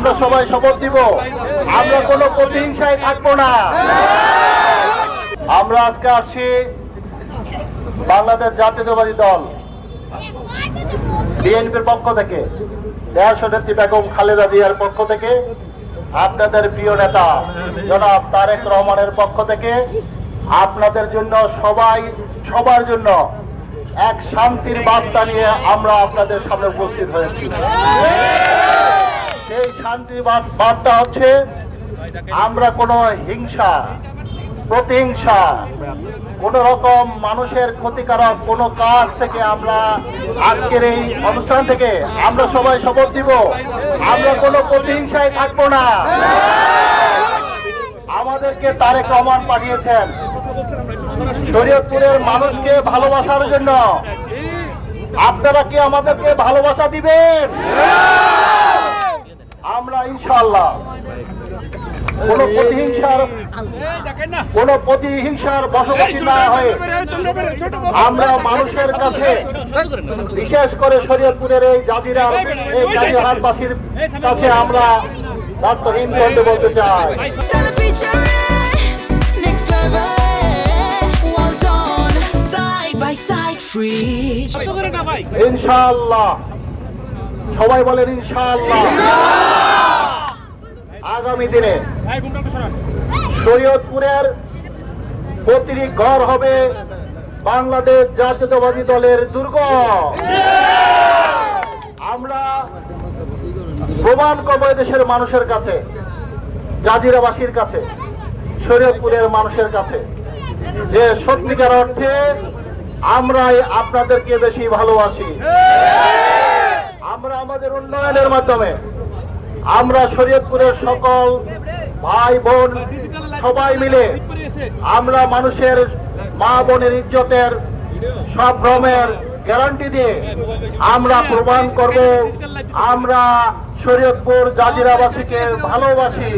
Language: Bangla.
আমরা সবাই শপথ দিব। আমরা কোনো প্রতিহিংসায় থাকব না। আমরা আজকে আসছি বাংলাদেশ জাতীয়তাবাদী দল, বিএনপির পক্ষ থেকে দেশ নেত্রী বেগম খালেদা জিয়ার পক্ষ থেকে, আপনাদের প্রিয় নেতা, জনাব তারেক রহমানের পক্ষ থেকে, আপনাদের জন্য সবাই, সবার জন্য এক শান্তির বার্তা নিয়ে আমরা আপনাদের সামনে উপস্থিত হয়েছি। সেই শান্তির বার্তা হচ্ছে, আমরা কোনো হিংসা, প্রতিহিংসা, কোন রকম মানুষের ক্ষতিকারক কোনো কাজ থেকে আমরা আজকের এই অনুষ্ঠান থেকে আমরা সবাই শপথ দিব। আমরা কোনো প্রতিহিংসায় থাকব না। আমাদেরকে তারেক রহমান পাঠিয়েছেন। শরীয়তপুরের মানুষকে ভালোবাসার জন্য। আপনারা কি আমাদেরকে ভালোবাসা দিবেন? আমরা ইনশাল্লাহ কোন প্রতিহিংসার কোন প্রতিহিংসার বসবাসী না হয়ে আমরা মানুষের কাছে বিশেষ করে শরীয়তপুরের এই জাজিরা এই জাজিরহাটবাসীর কাছে আমরা দার্থহীন করতে বলতে চাই. ইনশাআল্লাহ। সবাই বলেন ইনশাআল্লাহ। আগামী দিনে শরীয়তপুরের প্রতিটি ঘর হবে বাংলাদেশ জাতীয়তাবাদী দলের দুর্গ। আমরা প্রমাণ করব দেশের মানুষের কাছে, জাজিরাবাসীর কাছে, শরীয়তপুরের মানুষের কাছে, যে সত্যিকার অর্থে আমরাই আপনাদেরকে বেশি ভালোবাসি। আমরা আমাদের উন্নয়নের মাধ্যমে আমরা শরীয়তপুরের সকল ভাই বোন সবাই মিলে আমরা মানুষের মা বোনের ইজ্জতের সম্ভ্রমের গ্যারান্টি দিয়ে আমরা প্রমাণ করব, আমরা শরীয়তপুর জাজিরাবাসীকে ভালোবাসি।